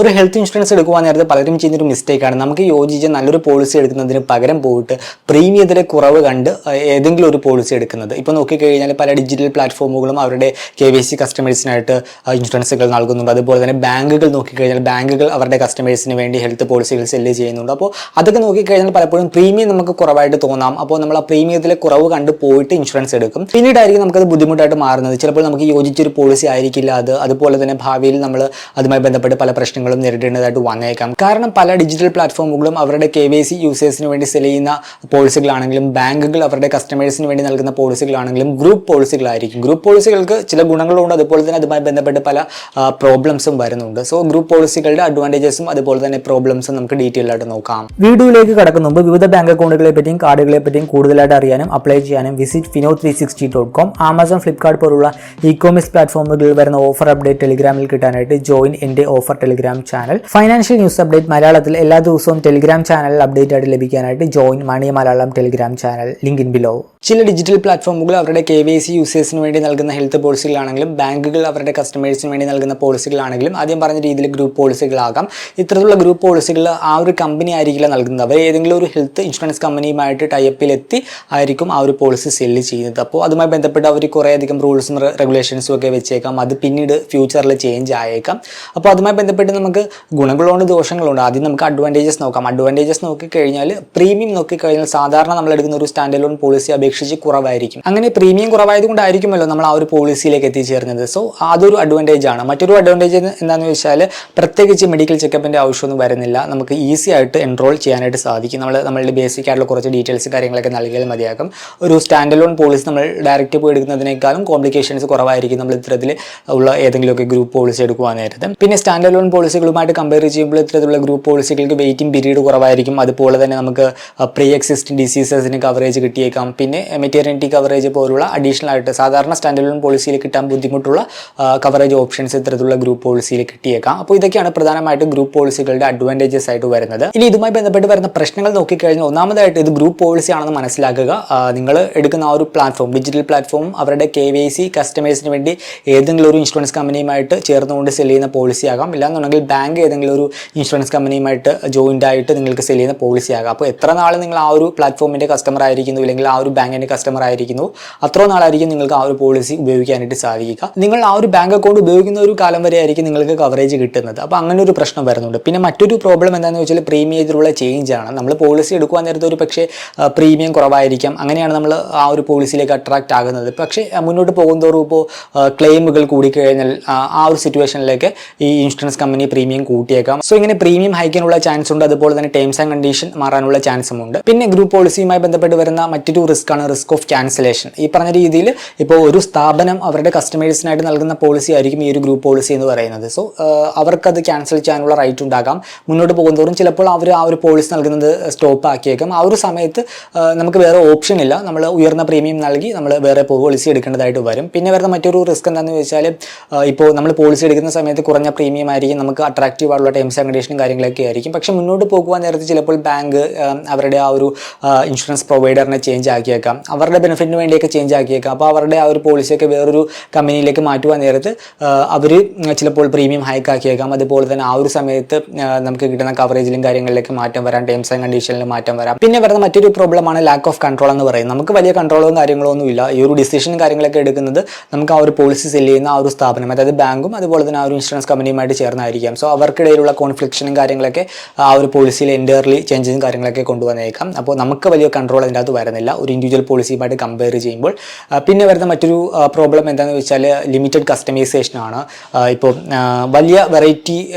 ഒരു health insurance എടുക്കുവാൻ നേരത്തെ പലരും ചെയ്യുന്നൊരു മിസ്റ്റേക്കാണ് നമുക്ക് യോജിച്ച നല്ലൊരു പോളിസി എടുക്കുന്നതിന് പകരം പോയിട്ട് പ്രീമിയത്തിലെ കുറവ് കണ്ട് ഏതെങ്കിലും ഒരു പോളിസി എടുക്കുന്നത്. ഇപ്പോൾ നോക്കിക്കഴിഞ്ഞാൽ പല ഡിജിറ്റൽ പ്ലാറ്റ്ഫോമുകളും അവരുടെ കെ വി സി കസ്റ്റമേഴ്സിനായിട്ട് ഇൻഷുറൻസുകൾ നൽകുന്നുണ്ട്. അതുപോലെ തന്നെ ബാങ്കുകൾ നോക്കിക്കഴിഞ്ഞാൽ ബാങ്കുകൾ അവരുടെ കസ്റ്റമേഴ്സിന് വേണ്ടി ഹെൽത്ത് പോളിസികൾ സെല്ല് ചെയ്യുന്നുണ്ട്. അപ്പോൾ അതൊക്കെ നോക്കിക്കഴിഞ്ഞാൽ പലപ്പോഴും പ്രീമിയം നമുക്ക് കുറവായിട്ട് തോന്നാം. അപ്പോൾ നമ്മൾ ആ പ്രീമിയത്തിലെ കുറവ് കണ്ട് പോയിട്ട് ഇൻഷുറൻസ് എടുക്കും. പിന്നീടായിരിക്കും നമുക്കത് ബുദ്ധിമുട്ടായിട്ട് മാറുന്നത്. ചിലപ്പോൾ നമുക്ക് യോജിച്ചൊരു പോളിസി ആയിരിക്കില്ല. അത് അതുപോലെ തന്നെ ഭാവിയിൽ നമ്മൾ അതുമായി ബന്ധപ്പെട്ട് പല പ്രശ്നങ്ങളും നേരിടേണ്ടതായിട്ട് വന്നേക്കാം. കാരണം പല ഡിജിറ്റൽ പ്ലാറ്റ്ഫോമുകളും അവരുടെ കെ വൈ സി യൂസേഴ്സിന് വേണ്ടി സെൽ ചെയ്യുന്ന പോളിസികളാണെങ്കിലും ബാങ്കുകൾ അവരുടെ കസ്റ്റമേഴ്സിന് വേണ്ടി നൽകുന്ന പോളിസികളാണെങ്കിലും ഗ്രൂപ്പ് പോളിസികളായിരിക്കും ഗ്രൂപ്പ് പോളിസികൾക്ക് ചില ഗുണങ്ങളുണ്ട്. അതുപോലെ തന്നെ അതുമായി ബന്ധപ്പെട്ട് പല പ്രോബ്ലംസും വരുന്നുണ്ട്. സോ ഗ്രൂപ്പ് പോളിസികളുടെ അഡ്വാന്റേജസും അതുപോലെ തന്നെ പ്രോബ്ലംസും നമുക്ക് ഡീറ്റെയിൽ ആയിട്ട് നോക്കാം. വീഡിയോയിലേക്ക് കടക്കുന്ന മുമ്പ് വിവിധ ബാങ്ക് അക്കൗണ്ടുകളെ പറ്റിയും കാർഡുകളെ പറ്റിയും കൂടുതലായിട്ട് അറിയാനും അപ്ലൈ ചെയ്യാനും visit Fino three sixty dot com Amazon Flipkart പോലുള്ള ഇ കോമേഴ്സ് പ്ലാറ്റ്ഫോമുകളിൽ വരുന്ന ഓഫർ അപ്ഡേറ്റ് ടെലിഗ്രാമിൽ കിട്ടാനായിട്ട് ജോയിൻ എന്റെ offer Telegram channel financial news update മലയാളത്തിൽ എല്ലാ ദിവസവും ടെലിഗ്രാം ചാനൽ അപ്ഡേറ്റ് ആയിട്ട് ലഭിക്കാനായിട്ട് join money Malayalam Telegram channel link in below ചില ഡിജിറ്റൽ പ്ലാറ്റ്ഫോമുകൾ അവരുടെ കെ വൈ സി യൂസേഴ്സിന് വേണ്ടി നൽകുന്ന ഹെൽത്ത് പോളിസികളാണെങ്കിലും ബാങ്കുകൾ അവരുടെ കസ്റ്റമേഴ്സിന് വേണ്ടി നൽകുന്ന പോളിസികളാണെങ്കിലും ആദ്യം പറഞ്ഞ രീതിയിൽ ഗ്രൂപ്പ് പോളിസികളാകാം ഇത്തരത്തിലുള്ള ഗ്രൂപ്പ് പോളിസികൾ ആ ഒരു കമ്പനി ആയിരിക്കില്ല നൽകുന്നത്. അവർ ഏതെങ്കിലും ഒരു ഹെൽത്ത് ഇൻഷുറൻസ് കമ്പനിയുമായിട്ട് ടൈപ്പിലെത്തി ആയിരിക്കും ആ ഒരു പോളിസി സെല്ല് ചെയ്യുന്നത്. അപ്പോൾ അതുമായി ബന്ധപ്പെട്ട് അവർ കുറേയധികം റൂൾസും റെഗുലേഷൻസും ഒക്കെ വെച്ചേക്കാം. അത് പിന്നീട് ഫ്യൂച്ചറിൽ ചേഞ്ച് ആയേക്കാം. അപ്പോൾ അതുമായി ബന്ധപ്പെട്ട് നമുക്ക് ഗുണങ്ങളുണ്ട് ദോഷങ്ങളുണ്ട്. ആദ്യം നമുക്ക് അഡ്വാന്റേജസ് നോക്കാം. അഡ്വാന്റേജസ് നോക്കിക്കഴിഞ്ഞാൽ പ്രീമിയം നോക്കിക്കഴിഞ്ഞാൽ സാധാരണ നമ്മൾ എടുക്കുന്ന ഒരു സ്റ്റാൻഡ് ലോൺ പോളിസി അപേക്ഷിച്ച് കുറവായിരിക്കും. അങ്ങനെ പ്രീമിയം കുറവായതുകൊണ്ടായിരിക്കുമല്ലോ നമ്മൾ ആ ഒരു പോളിസിയിലേക്ക് എത്തിച്ചേർന്നത്. സോ അതൊരു അഡ്വാന്റേജ് ആണ്. മറ്റൊരു അഡ്വാന്റേജ് എന്താണെന്ന് വെച്ചാൽ പ്രത്യേകിച്ച് മെഡിക്കൽ ചെക്കപ്പിന്റെ ആവശ്യമൊന്നും വരുന്നില്ല. നമുക്ക് ഈസി ആയിട്ട് എൻറോൾ ചെയ്യാനായിട്ട് സാധിക്കും. നമ്മൾ നമ്മളുടെ ബേസിക് ആയിട്ടുള്ള കുറച്ച് ഡീറ്റെയിൽസ് കാര്യങ്ങളൊക്കെ നൽകിയാൽ മതിയാകും. ഒരു സ്റ്റാൻഡ് ലോൺ പോളിസി നമ്മൾ ഡയറക്റ്റ് പോയി എടുക്കുന്നതിനേക്കാളും കോംപ്ലിക്കേഷൻസ് കുറവായിരിക്കും നമ്മൾ ഇത്തരത്തിൽ ഉള്ള ഏതെങ്കിലുമൊക്കെ ഗ്രൂപ്പ് പോളിസി എടുക്കുവാൻ നേരത്തെ. പിന്നെ സ്റ്റാൻഡ് ലോൺ പോളിസികളുമായിട്ട് കമ്പയർ ചെയ്യുമ്പോൾ ഇത്തരത്തിലുള്ള ഗ്രൂപ്പ് പോളിസികൾക്ക് വെയിറ്റിംഗ് പീരീഡ് കുറവായിരിക്കും. അതുപോലെ തന്നെ നമുക്ക് പ്രീ എക്സിസ്റ്റിംഗ് ഡിസീസസിന് കവറേജ് കിട്ടിയേക്കാം. പിന്നെ മെറ്റേറിനിറ്റി കവറേജ് പോലുള്ള അഡീഷണൽ ആയിട്ട് സാധാരണ സ്റ്റാൻഡേർഡ് ലോൺ പോളിസിയിൽ കിട്ടാൻ ബുദ്ധിമുട്ടുള്ള കവറേജ് ഓപ്ഷൻസ് ഇത്തരത്തിലുള്ള ഗ്രൂപ്പ് പോളിസിയിൽ കിട്ടിയേക്കാം. അപ്പോൾ ഇതൊക്കെയാണ് പ്രധാനമായിട്ടും ഗ്രൂപ്പ് പോളിസികളുടെ അഡ്വാന്റേജസ് ആയിട്ട് വരുന്നത്. ഇനി ഇതുമായി ബന്ധപ്പെട്ട് വരുന്ന പ്രശ്നങ്ങൾ നോക്കിക്കഴിഞ്ഞാൽ ഒന്നാമതായിട്ട് ഇത് ഗ്രൂപ്പ് പോളിസി ആണെന്ന് മനസ്സിലാക്കുക. നിങ്ങൾ എടുക്കുന്ന ആ ഒരു പ്ലാറ്റ്ഫോം ഡിജിറ്റൽ പ്ലാറ്റ്ഫോം അവരുടെ കെ വൈ സി കസ്റ്റമേഴ്സിന് വേണ്ടി ഏതെങ്കിലും ഒരു ഇൻഷുറൻസ് കമ്പനിയുമായിട്ട് ചേർന്നുകൊണ്ട് സെൽ ചെയ്യുന്ന പോളിസി ആകാം. ഇല്ലാന്നുണ്ടെങ്കിൽ ബാങ്ക് ഏതെങ്കിലും ഒരു ഇൻഷുറൻസ് കമ്പനിയുമായിട്ട് ജോയിന്റ് ആയിട്ട് നിങ്ങൾക്ക് സെൽ ചെയ്യുന്ന പോളിസി ആകാം. അപ്പോൾ എത്ര നാൾ നിങ്ങൾ ആ ഒരു പ്ലാറ്റ്ഫോമിന്റെ കസ്റ്റമർ ആയിരിക്കുന്നു അല്ലെങ്കിൽ ആ ഒരു ബാങ്കിന്റെ കസ്റ്റമർ ആയിരിക്കുന്നു. അത്ര നാളായിരിക്കും നിങ്ങൾക്ക് ആ ഒരു പോളിസി ഉപയോഗിക്കാനായിട്ട് സാധിക്കുക. നിങ്ങൾ ആ ഒരു ബാങ്ക് അക്കൗണ്ട് ഉപയോഗിക്കുന്ന ഒരു കാലം വരെ ആയിരിക്കും നിങ്ങൾക്ക് കവറേജ് കിട്ടുന്നത്. അപ്പോൾ അങ്ങനെ ഒരു പ്രശ്നം വരുന്നുണ്ട്. പിന്നെ മറ്റൊരു പ്രോബ്ലം എന്താണെന്ന് വെച്ചാൽ പ്രീമിയത്തിലുള്ള ചേഞ്ച് ആണ്. നമ്മൾ പോളിസി എടുക്കുവാൻ നേരത്തെ ഒരു പക്ഷേ പ്രീമിയം കുറവായിരിക്കാം. അങ്ങനെയാണ് നമ്മൾ ആ ഒരു പോളിസിയിലേക്ക് അട്രാക്റ്റ് ആകുന്നത്. പക്ഷേ മുന്നോട്ട് പോകുന്നതോറും ഇപ്പോൾ ക്ലെയിമുകൾ കൂടിക്കഴിഞ്ഞാൽ ആ, ഒരു സിറ്റുവേഷനിലേക്ക് ഈ ഇൻഷുറൻസ് കമ്പനി പ്രീമിയം കൂട്ടിയേക്കാം. സോ ഇങ്ങനെ പ്രീമിയം ഹൈക്കാനുള്ള ചാൻസ് ഉണ്ട്. അതുപോലെ തന്നെ ടേംസ് ആൻഡ് കണ്ടീഷൻ മാറാനുള്ള ചാൻസും ഉണ്ട്. പിന്നെ ഗ്രൂപ്പ് പോളിസിയുമായി ബന്ധപ്പെട്ട് വരുന്ന മറ്റൊരു റിസ്ക് ആണ് റിസ്ക് ഓഫ് ക്യാൻസലേഷൻ ഈ പറഞ്ഞ രീതിയിൽ ഇപ്പോൾ ഒരു സ്ഥാപനം അവരുടെ കസ്റ്റമേഴ്സിനായിട്ട് നൽകുന്ന പോളിസി ആയിരിക്കും ഈ ഒരു ഗ്രൂപ്പ് പോളിസി എന്ന് പറയുന്നത്. സോ അവർക്കത് ക്യാൻസൽ ചെയ്യാനുള്ള റൈറ്റ് ഉണ്ടാകാം. മുന്നോട്ട് പോകുന്നതോറും ചിലപ്പോൾ അവർ ആ ഒരു പോളിസി നൽകുന്നത് സ്റ്റോപ്പ് ആക്കിയേക്കാം. ആ ഒരു സമയത്ത് നമുക്ക് വേറെ ഓപ്ഷൻ ഇല്ല. നമ്മൾ ഉയർന്ന പ്രീമിയം നൽകി നമ്മൾ വേറെ പോളിസി എടുക്കേണ്ടതായിട്ട് വരും. പിന്നെ വരുന്ന മറ്റൊരു റിസ്ക് എന്താണെന്ന് വെച്ചാൽ ഇപ്പോൾ നമ്മൾ പോളിസി എടുക്കുന്ന സമയത്ത് കുറഞ്ഞ പ്രീമിയം ആയിരിക്കും. നമുക്ക് അട്രാക്റ്റീവ് ആയിട്ടുള്ള ടേംസ് ആൻഡ് കണ്ടീഷനും കാര്യങ്ങളൊക്കെ ആയിരിക്കും. പക്ഷേ മുന്നോട്ട് പോകുവാൻ നേരത്തെ ചിലപ്പോൾ ബാങ്ക് അവരുടെ ആ ഒരു ഇൻഷുറൻസ് പ്രൊവൈഡറിനെ ചേഞ്ച് ആക്കിയേക്കാം. അവരുടെ ബെനിഫിറ്റിന് വേണ്ടിയൊക്കെ ചേഞ്ച് ആക്കിയേക്കാം. അപ്പോൾ അവരുടെ ആ ഒരു പോളിസിയൊക്കെ വേറൊരു കമ്പനിയിലേക്ക് മാറ്റുവാൻ നേരത്ത് അവർ ചിലപ്പോൾ പ്രീമിയം ഹൈക്ക് ആക്കിയേക്കാം. അതുപോലെ തന്നെ ആ ഒരു സമയത്ത് നമുക്ക് കിട്ടുന്ന കവറേജിലും കാര്യങ്ങളിലേക്ക് മാറ്റം വരാം. ടേംസ് ആൻഡ് കണ്ടീഷനിലും മാറ്റം വരാം. പിന്നെ വരുന്ന മറ്റൊരു പ്രോബ്ലമാണ് ലാക്ക് ഓഫ് കൺട്രോൾ എന്ന് പറയുന്നത്. നമുക്ക് വലിയ കൺട്രോളും കാര്യങ്ങളോ ഒന്നും ഇല്ല. ഈ ഒരു ഡിസിഷൻ കാര്യങ്ങളൊക്കെ എടുക്കുന്നത് നമുക്ക് ആ ഒരു പോളിസി സെല്ല് ചെയ്യുന്ന ആ ഒരു സ്ഥാപനം അതായത് ബാങ്കും അതുപോലെ തന്നെ ആ ഒരു ഇൻഷുറൻസ് കമ്പനിയുമായിട്ട് ചേർന്നായിരിക്കാം. സോ അവർക്കിടയിലുള്ള കോൺഫ്ലിക്ഷനും കാര്യങ്ങളൊക്കെ ആ ഒരു പോളിസിയിൽ എന്റയർലി ചേഞ്ചസും കാര്യങ്ങളൊക്കെ കൊണ്ടുവന്നേക്കാം. അപ്പോൾ നമുക്ക് വലിയ കൺട്രോൾ അതിന്റെ അകത്ത് വരുന്നില്ല. ഒരു ഇൻഡിവിജ്വൽ പോളിസിയുമായിട്ട് കമ്പയർ ചെയ്യുമ്പോൾ പിന്നെ വരുന്ന മറ്റൊരു പ്രോബ്ലം എന്താണെന്ന് വെച്ചാൽ ലിമിറ്റഡ് കസ്റ്റമൈസേഷൻ ആണ്. ഇപ്പോൾ വലിയ വെറൈറ്റി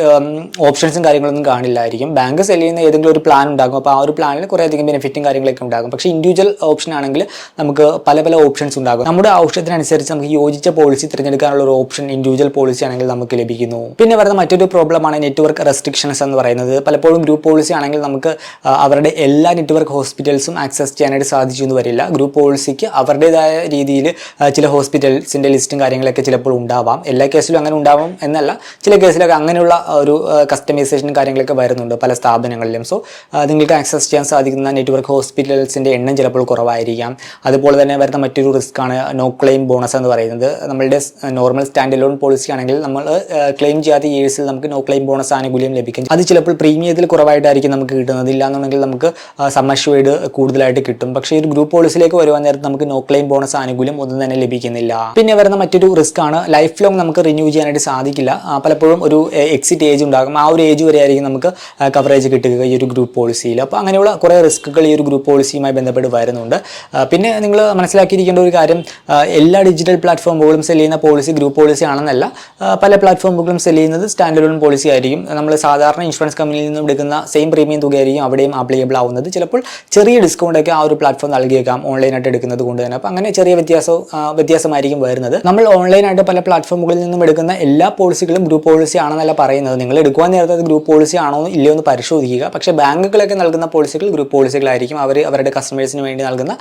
ഓപ്ഷൻസും കാര്യങ്ങളൊന്നും കാണില്ലായിരിക്കും. ബാങ്ക് സെൽ ചെയ്യുന്ന ഏതെങ്കിലും ഒരു പ്ലാൻ ഉണ്ടാകും. അപ്പോൾ ആ ഒരു പ്ലാനിൽ കുറേ അധികം ബെനിഫിറ്റും കാര്യങ്ങളൊക്കെ ഉണ്ടാകും. പക്ഷേ ഇൻഡിവിജ്വൽ ഓപ്ഷൻ ആണെങ്കിൽ നമുക്ക് പല പല ഓപ്ഷൻസ് ഉണ്ടാകും. നമ്മുടെ ആവശ്യത്തിനനുസരിച്ച് നമുക്ക് യോജിച്ച പോളിസി തിരഞ്ഞെടുക്കാനുള്ള ഒരു ഓപ്ഷൻ ഇൻഡിവിജ്വൽ പോളിസി ആണെങ്കിൽ നമുക്ക് ലഭിക്കുന്നു. പിന്നെ വരുന്ന മറ്റൊരു പ്രോബ്ലമാണ് നെറ്റ്വർക്ക് റെസ്ട്രിക്ഷൻസ് എന്ന് പറയുന്നത്. പലപ്പോഴും ഗ്രൂപ്പ് പോളിസി ആണെങ്കിൽ നമുക്ക് അവരുടെ എല്ലാ നെറ്റ്വർക്ക് ഹോസ്പിറ്റൽസും ആക്സസ് ചെയ്യാനായിട്ട് സാധിച്ചു എന്ന് വരില്ല. ഗ്രൂപ്പ് പോളിസിക്ക് അവരുടേതായ രീതിയിൽ ചില ഹോസ്പിറ്റൽസിന്റെ ലിസ്റ്റും കാര്യങ്ങളൊക്കെ ചിലപ്പോൾ ഉണ്ടാവാം. എല്ലാ കേസിലും അങ്ങനെ ഉണ്ടാവാം എന്നല്ല ചില കേസിലൊക്കെ അങ്ങനെയുള്ള ഒരു കസ്റ്റമൈസേഷനും കാര്യങ്ങളൊക്കെ വരുന്നുണ്ട് പല സ്ഥാപനങ്ങളിലും. സോ നിങ്ങൾക്ക് ആക്സസ് ചെയ്യാൻ സാധിക്കുന്ന നെറ്റ്വർക്ക് ഹോസ്പിറ്റൽസിന്റെ എണ്ണം ചിലപ്പോൾ കുറവായിരിക്കാം. അതുപോലെ തന്നെ വരുന്ന മറ്റൊരു റിസ്ക് ആണ് നോ ക്ലെയിം ബോണസ് എന്ന് പറയുന്നത്. നമ്മളുടെ നോർമൽ സ്റ്റാൻഡ് ലോൺ പോളിസി ആണെങ്കിൽ നമ്മൾ ക്ലെയിം ചെയ്യാത്ത ഇയേഴ്സിൽ നമുക്ക് നോ ക്ലെയിം ബോണസ് ആനുകൂല്യം ലഭിക്കും. അത് ചിലപ്പോൾ പ്രീമിയത്തിൽ കുറവായിട്ടായിരിക്കും നമുക്ക് കിട്ടുന്നത്. ഇല്ലാന്നുണ്ടെങ്കിൽ നമുക്ക് സമ്മഷ്വേഡ് കൂടുതലായിട്ട് കിട്ടും. പക്ഷേ ഒരു ഗ്രൂപ്പ് പോളിസിയിലേക്ക് വരുവാൻ നേരത്ത് നമുക്ക് നോ ക്ലെയിം ബോണസ് ആനുകൂല്യം ഒന്നും തന്നെ ലഭിക്കുന്നില്ല. പിന്നെ വരുന്ന മറ്റൊരു റിസ്ക് ആണ്. ലൈഫ് ലോങ് നമുക്ക് റിന്യൂ ചെയ്യാനായിട്ട് സാധിക്കില്ല. പലപ്പോഴും ഒരു എക്സിറ്റ് ഏജ് ഉണ്ടാകും. ആ ഒരു ഏജ് വരെ ആയിരിക്കും നമുക്ക് കവറേജ് കിട്ടുക ഈ ഒരു ഗ്രൂപ്പ് പോളിസിയിൽ അപ്പോൾ അങ്ങനെയുള്ള കുറേ റിസ്ക്കുകൾ ഈ ഒരു ഗ്രൂപ്പ് പോളിസിയുമായി ബന്ധപ്പെട്ട് വരുന്നുണ്ട്. പിന്നെ നിങ്ങൾ മനസ്സിലാക്കിയിരിക്കേണ്ട ഒരു കാര്യം എല്ലാ ഡിജിറ്റൽ പ്ലാറ്റ്ഫോമുകളും സെൽ ചെയ്യുന്ന പോളിസി ഗ്രൂപ്പ് പോളിസി ആണെന്നല്ല. പല പ്ലാറ്റ്ഫോമുകളും സെൽ ചെയ്യുന്നത് സ്റ്റാൻഡേർഡ് ലോൺ പോളിസി ആയിരിക്കും. നമ്മൾ സാധാരണ ഇൻഷുറൻസ് കമ്പനിയിൽ നിന്നും എടുക്കുന്ന സെയിം പ്രീമിയം തുകയായിരിക്കും അവിടെയും ആപ്ലിക്കബിൾ ആവുന്നത്. ചിലപ്പോൾ ചെറിയ ഡിസ്കൗണ്ടൊക്കെ ആ ഒരു പ്ലാറ്റ്ഫോം നൽകിയേക്കാം. ഓൺലൈനായിട്ട് എടുക്കുന്നത് കൊണ്ട് തന്നെ. അപ്പോൾ അങ്ങനെ ചെറിയ വ്യത്യാസവും വ്യത്യാസമായിരിക്കും വരുന്നത്. നമ്മൾ ഓൺലൈനായിട്ട് പല പ്ലാറ്റ്ഫോമുകളിൽ നിന്നും എടുക്കുന്ന എല്ലാ പോളിസികളും ഗ്രൂപ്പ് പോളിസി ആണെന്നല്ല പറയുന്നത്. നിങ്ങൾ എടുക്കുവാൻ നേരത്തെ ഗ്രൂപ്പ് പോളിസി ആണോ ഇല്ലയോ എന്ന് പരിശോധിക്കുക. പക്ഷേ ബാങ്കുകളൊക്കെ നൽകുന്ന പോളിസികൾ ഗ്രൂപ്പ് പോളിസികളായിരിക്കും അവർ അവരുടെ കസ്റ്റമേഴ്സിന് വേണ്ടി നൽകുന്ന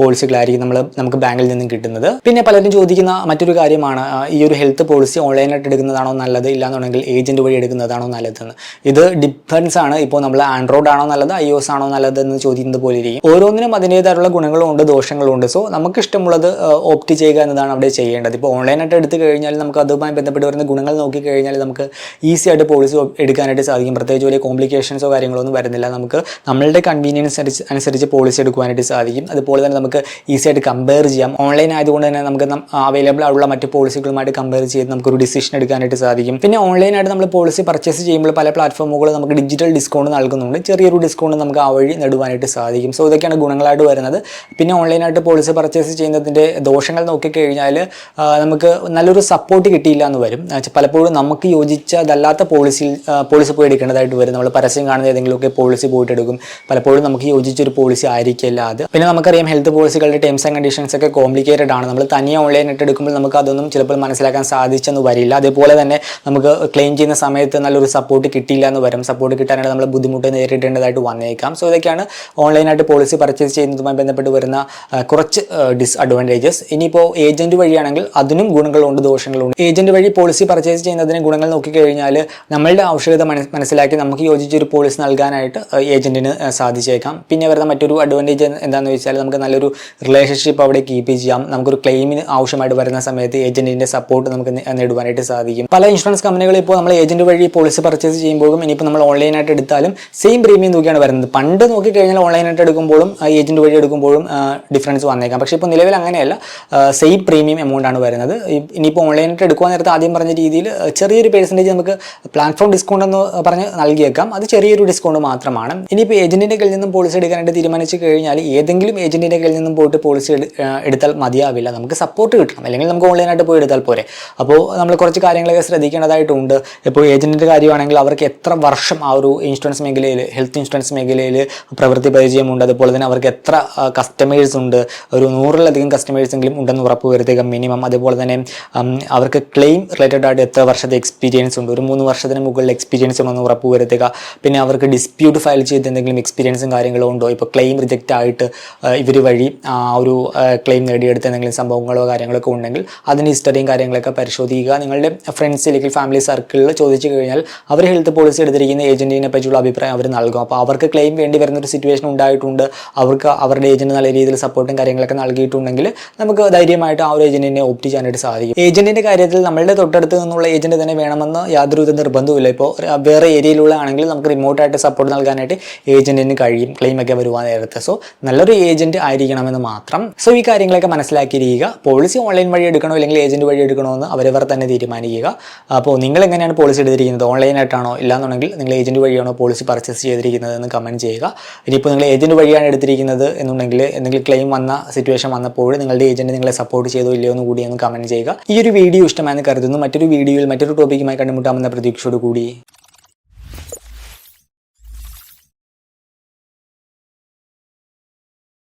പോളിസികളായിരിക്കും നമ്മൾ നമുക്ക് ബാങ്കിൽ നിന്നും കിട്ടുന്നത്. പിന്നെ പലരും ചോദിക്കുന്ന മറ്റൊരു കാര്യമാണ് ഈ ഒരു ഹെൽത്ത് പോളിസി ഓൺലൈനായിട്ട് എടുക്കുന്നതാണോ നല്ലത്? ഇല്ലാന്നുണ്ടെങ്കിൽ ഏജന്റ് വഴി എടുക്കുന്നതാണോ നല്ലതെന്ന്. ഇത് ഡിഫറൻസ് ആണ്. ഇപ്പോൾ നമ്മൾ ആൻഡ്രോയിഡ് ആണോ നല്ലത്? ഐ ആണോ നല്ലത് എന്ന് ചോദിക്കുന്നത് പോലെ ഇരിക്കും. ഓരോന്നിനും അതിന്റെതായിട്ടുള്ള ഗുണങ്ങളും ഉണ്ട് ദോഷങ്ങളും ഉണ്ട് സോ നമുക്ക് ഇഷ്ടമുള്ളത് ഓപ്റ്റ് ചെയ്യുക എന്നതാണ് അവിടെ ചെയ്യേണ്ടത്. ഇപ്പോൾ ഓൺലൈനായിട്ട് എടുത്തു കഴിഞ്ഞാൽ നമുക്ക് അതുമായി ബന്ധപ്പെട്ട് വരുന്ന ഗുണങ്ങൾ നോക്കി കഴിഞ്ഞാൽ നമുക്ക് ഈസി ആയിട്ട് പോളിസി എടുക്കാനായിട്ട് സാധിക്കും. പ്രത്യേകിച്ച് വലിയ കോംപ്ലിക്കേഷൻസോ കാര്യങ്ങളൊന്നും വരുന്നില്ല. നമുക്ക് നമ്മളുടെ കൺവീനിയൻസ് അനുസരിച്ച് പോളിസി എടുക്കുവാനായിട്ട് സാധിക്കും. അതുപോലെ തന്നെ നമുക്ക് ഈസി ആയിട്ട് കമ്പയർ ചെയ്യാം. ഓൺലൈൻ ആയതുകൊണ്ട് തന്നെ നമുക്ക് അവൈലബിൾ ആയിട്ടുള്ള മറ്റ് പോളിസികളുമായിട്ട് കമ്പയർ ചെയ്ത് നമുക്കൊരു ഡിസിഷൻ എടുക്കാനായിട്ട് സാധിക്കും. പിന്നെ ഓൺലൈനായിട്ട് നമ്മൾ പോളിസി പർച്ചേസ് ചെയ്യുമ്പോൾ പല പ്ലാറ്റ്ഫോമുകൾ നമുക്ക് ഡിജിറ്റൽ ഡിസ്കൗണ്ട് നൽകുന്നുണ്ട്. ചെറിയൊരു ഡിസ്കൗണ്ട് നമുക്ക് ആ വഴി നേടുവാനായിട്ട് സാധിക്കും. സോ ഇതൊക്കെയാണ് ഗുണങ്ങളായിട്ട് വരുന്നത്. പിന്നെ ഓൺലൈനായിട്ട് പോളിസി പർച്ചേസ് ചെയ്യുന്നതിന്റെ ദോഷങ്ങൾ നോക്കിക്കഴിഞ്ഞാൽ നമുക്ക് നല്ലൊരു സപ്പോർട്ട് കിട്ടിയില്ല എന്ന് വരും. പലപ്പോഴും നമുക്ക് യോജിച്ചതല്ലാത്ത പോളിസി പോളിസി പോയി എടുക്കേണ്ടതായിട്ട് വരും. നമ്മൾ പരസ്യം കാണുന്ന ഏതെങ്കിലുമൊക്കെ പോളിസി പോയിട്ട് എടുക്കും. പലപ്പോഴും നമുക്ക് യോജിച്ചൊരു പോളിസി ആയിരിക്കില്ല അത്. പിന്നെ നമുക്കറിയാം ഹെൽത്ത് പോളിസികളുടെ ടേംസ് ആൻഡ് കണ്ടീഷൻസ് ഒക്കെ കോംപ്ലിക്കേറ്റഡ് ആണ്. നമ്മൾ തനിയെ ഓൺലൈനായിട്ട് എടുക്കുമ്പോൾ നമുക്ക് അതൊന്നും ചിലപ്പോൾ മനസ്സിലാക്കാൻ സാധിച്ചെന്ന് വരില്ല. അതേപോലെ തന്നെ നമുക്ക് ക്ലെയിം ചെയ്യുന്ന സമയത്ത് നല്ലൊരു സപ്പോർട്ട് കിട്ടിയില്ല എന്ന് വരും. സപ്പോർട്ട് കിട്ടാനായിട്ട് നമ്മൾ ബുദ്ധിമുട്ട് നേരിടേണ്ടതായിട്ട് വന്നേക്കാം. സോ ഇതൊക്കെയാണ് ഓൺലൈനായിട്ട് പോളിസി പർച്ചേസ് ചെയ്യുന്നതുമായി ബന്ധപ്പെട്ട് വരുന്ന കുറച്ച് ഡിസ്അഡ്വാന്റേജസ് ഇനിയിപ്പോൾ ഏജന്റ് വഴിയാണെങ്കിൽ അതിനും ഗുണങ്ങളുണ്ട് ദോഷങ്ങളുണ്ട്. ഏജന്റ് വഴി പോളിസി പർച്ചേസ് ചെയ്യുന്നതിന് ഗുണങ്ങൾ നോക്കിക്കഴിഞ്ഞാൽ നമ്മളുടെ ആവശ്യകത മനസ് മനസ്സിലാക്കി നമുക്ക് യോജിച്ചൊരു പോളിസി നൽകാനായിട്ട് ഏജന്റിന് സാധിച്ചേക്കാം. പിന്നെ വരുന്ന മറ്റൊരു അഡ്വാന്റേജ് എന്താണെന്ന് വെച്ചാൽ നമുക്ക് നല്ലൊരു റിലേഷൻഷിപ്പ് അവിടെ കീപ്പ് ചെയ്യാം. നമുക്കൊരു ക്ലെയിമിന് ആവശ്യമായിട്ട് വരുന്ന സമയത്ത് ഏജന്റിന്റെ സപ്പോർട്ട് നമുക്ക് നേടുവാനായിട്ട് സാധിക്കും. പല ഇൻഷുറൻസ് കമ്പനികൾ ഇപ്പോൾ നമ്മൾ ഏജന്റ് വഴി പോളിസി പർച്ചേസ് ചെയ്യുമ്പോഴും ഇനിയിപ്പോൾ നമ്മൾ ഓൺലൈനായിട്ട് എടുത്താലും സെയിം പ്രീമിയം തുകയാണ് വരുന്നത്. പണ്ട് നോക്കിക്കഴിഞ്ഞാൽ ഓൺലൈനായിട്ട് എടുക്കുമ്പോഴും ഏജന്റ് വഴി എടുക്കുമ്പോഴും ഡിഫറൻസ് വന്നേക്കാം. പക്ഷേ ഇപ്പോൾ നിലവിൽ അങ്ങനെയല്ല. സെയിം പ്രീമിയം എമൗണ്ട് ആണ് വരുന്നത്. ഇനിയിപ്പോൾ ഓൺലൈനായിട്ട് എടുക്കുവാൻ നേരത്തെ ആദ്യം പറഞ്ഞ രീതിയിൽ ചെറിയൊരു പേഴ്സന്റേജ് നമുക്ക് പ്ലാറ്റ്ഫോം ഡിസ്കൗണ്ട് എന്ന് പറഞ്ഞ് നൽകിയേക്കാം. അത് ചെറിയൊരു ഡിസ്കൗണ്ട് മാത്രമാണ്. ഇനിയിപ്പോൾ ഏജന്റിന്റെ കയ്യിൽ നിന്നും പോളിസി എടുക്കാനായിട്ട് തീരുമാനിച്ചു കഴിഞ്ഞാൽ ഏതെങ്കിലും ഏജന്റിന്റെ കയ്യിൽ നിന്നും പോയിട്ട് പോളിസി എടുത്താൽ മതിയാവില്ല. നമുക്ക് സപ്പോർട്ട് കിട്ടണം. അല്ലെങ്കിൽ നമുക്ക് ഓൺലൈനായിട്ട് പോയി എടുത്താൽ പോരെ. അപ്പോൾ നമ്മൾ കുറച്ച് കാര്യങ്ങളൊക്കെ ശ്രദ്ധിക്കേണ്ടതായിട്ടുണ്ട്. ഇപ്പോൾ ഏജന്റിന്റെ കാര്യമാണെങ്കിൽ അവർക്ക് എത്ര വർഷം ആ ഒരു ഇൻഷുറൻസ് മേഖലയിൽ ഹെൽത്ത് ഇൻഷുറൻസ് മേഖലയിൽ പ്രവൃത്തി പരിചയമുണ്ട്. അതുപോലെ തന്നെ അവർക്ക് എത്ര കസ്റ്റമേഴ്സ് ഉണ്ട്. ഒരു നൂറിലധികം കസ്റ്റമേഴ്സ് എങ്കിലും ഉണ്ടെന്ന് ഉറപ്പ് വരുത്തുക മിനിമം അതുപോലെ തന്നെ അവർക്ക് ക്ലെയിം റിലേറ്റഡ് ആയിട്ട് എത്ര വർഷത്തെ എക്സ്പീരിയൻസ് ഉണ്ട്. ഒരു മൂന്ന് വർഷത്തിന് മുകളിൽ എക്സ്പീരിയൻസ് ഉണ്ടെന്ന് ഉറപ്പ് വരുത്തുക. പിന്നെ അവർക്ക് ഡിസ്പ്യൂട്ട് ഫയൽ ചെയ്ത് എന്തെങ്കിലും എക്സ്പീരിയൻസും കാര്യങ്ങളോ ഉണ്ടോ? ഇപ്പോൾ ക്ലെയിം റിജക്റ്റ് ആയിട്ട് ഇവർ വഴി ആ ഒരു ക്ലെയിം നേടിയെടുത്ത എന്തെങ്കിലും സംഭവങ്ങളോ കാര്യങ്ങളൊക്കെ ഉണ്ടെങ്കിൽ അതിന്റെ ഹിസ്റ്ററിയും കാര്യങ്ങളൊക്കെ പരിശോധിക്കുക. നിങ്ങളുടെ ഫ്രണ്ട്സ് അല്ലെങ്കിൽ ഫാമിലി സർക്കിളിൽ ചോദിച്ചു കഴിഞ്ഞാൽ അവർ ഹെൽത്ത് പോളിസി എടുത്തിരിക്കുന്ന ഏജന്റിനെ പറ്റിയുള്ള അഭിപ്രായം അവർ നൽകും. അപ്പോൾ അവർക്ക് ക്ലെയിം വേണ്ടി വരുന്ന ഒരു സിറ്റുവേഷൻ ഉണ്ടായിട്ടുണ്ട്. അവർക്ക് അവരുടെ ഏജന്റ് നല്ല രീതിയിൽ സപ്പോർട്ടും കാര്യങ്ങളൊക്കെ നൽകിയിട്ടുണ്ടെങ്കിൽ നമുക്ക് ധൈര്യമായിട്ട് ആ ഒരു ഏജന്റിനെ ഓപ്റ്റ് ചെയ്യാനായിട്ട് സാധിക്കും. ഏജന്റിന്റെ കാര്യത്തിൽ നമ്മളുടെ തൊട്ടടുത്ത് നിന്നുള്ള ഏജന്റ് തന്നെ വേണമെന്ന് യാതൊരു വിധ നിർബന്ധവുമില്ല. ഇപ്പോൾ വേറെ ഏരിയയിലുള്ള ആണെങ്കിൽ നമുക്ക് റിമോട്ടായിട്ട് സപ്പോർട്ട് നൽകാനായിട്ട് ഏജന്റിന് കഴിയും ക്ലെയിം ഒക്കെ വരുവാൻ നേരത്തെ. സോ നല്ലൊരു ഏജന്റ് ആയിരിക്കണമെന്ന് മാത്രം. സോ ഈ കാര്യങ്ങളൊക്കെ മനസ്സിലാക്കിയിരിക്കുക. പോളിസി ഓൺലൈൻ വഴി എടുക്കണോ അല്ലെങ്കിൽ ഏജന്റ് വഴി എടുക്കണോ എന്ന് അവരവർ തന്നെ തീരുമാനിക്കുക. അപ്പോൾ നിങ്ങൾ എങ്ങനെയാണ് പോളിസി എടുത്തിരിക്കുന്നത്? ഓൺലൈൻ ആയിട്ടാണോ? ഇല്ലാന്നുണ്ടെങ്കിൽ നിങ്ങൾ ഏജന്റ് വഴിയാണോ പോളിസി പർച്ചേസ് ചെയ്തിരിക്കുന്നത് എന്ന് കമന്റ് ചെയ്യുക. ഇനിയിപ്പോൾ നിങ്ങൾ ഏജന്റ് വഴിയാണ് എടുത്തിരിക്കുന്നത് എന്നുണ്ടെങ്കിൽ എന്തെങ്കിലും ക്ലെയിം വന്ന സിറ്റുവേഷൻ വന്നപ്പോൾ നിങ്ങളുടെ ഏജന്റ് നിങ്ങളെ സപ്പോർട്ട് ചെയ്തോ ഇല്ലയോ എന്ന് കൂടി ഒന്ന് കമന്റ് ചെയ്യുക. ഈ ഒരു വീഡിയോ ഇഷ്ടമായെന്ന് കരുതുന്നു. മറ്റൊരു വീഡിയോയിൽ മറ്റൊരു ടോപ്പിക്കുമായി കണ്ടുമുട്ടാമെന്ന പ്രതീക്ഷയോട് കൂടി